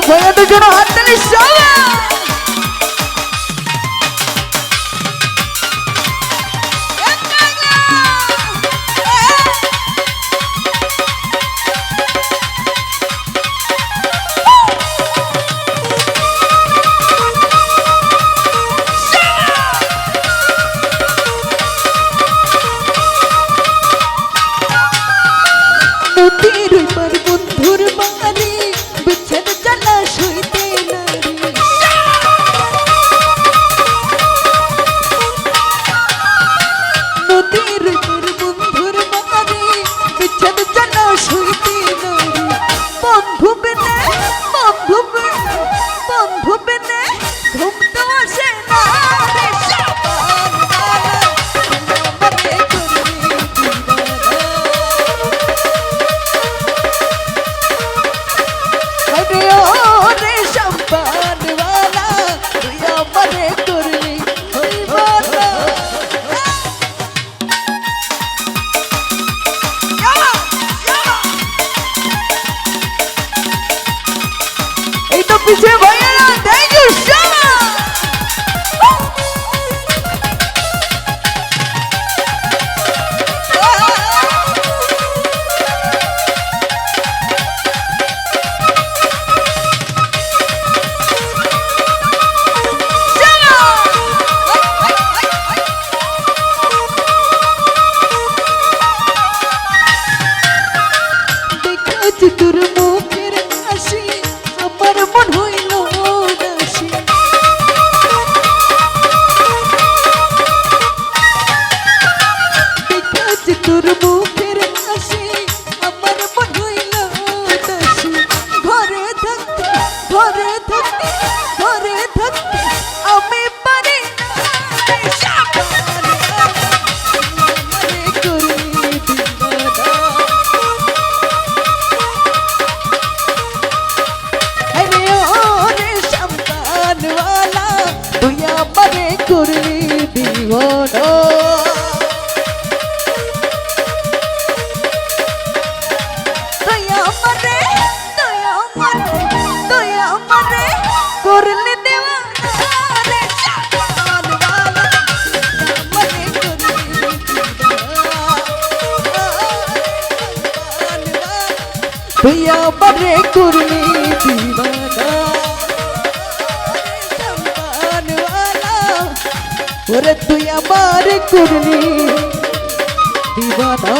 ভয়ে দুজন হাত নিশ্চয় 정연아 তুই আমারে করলি দিবানা ওরে তুই আমারে করলি দিবানা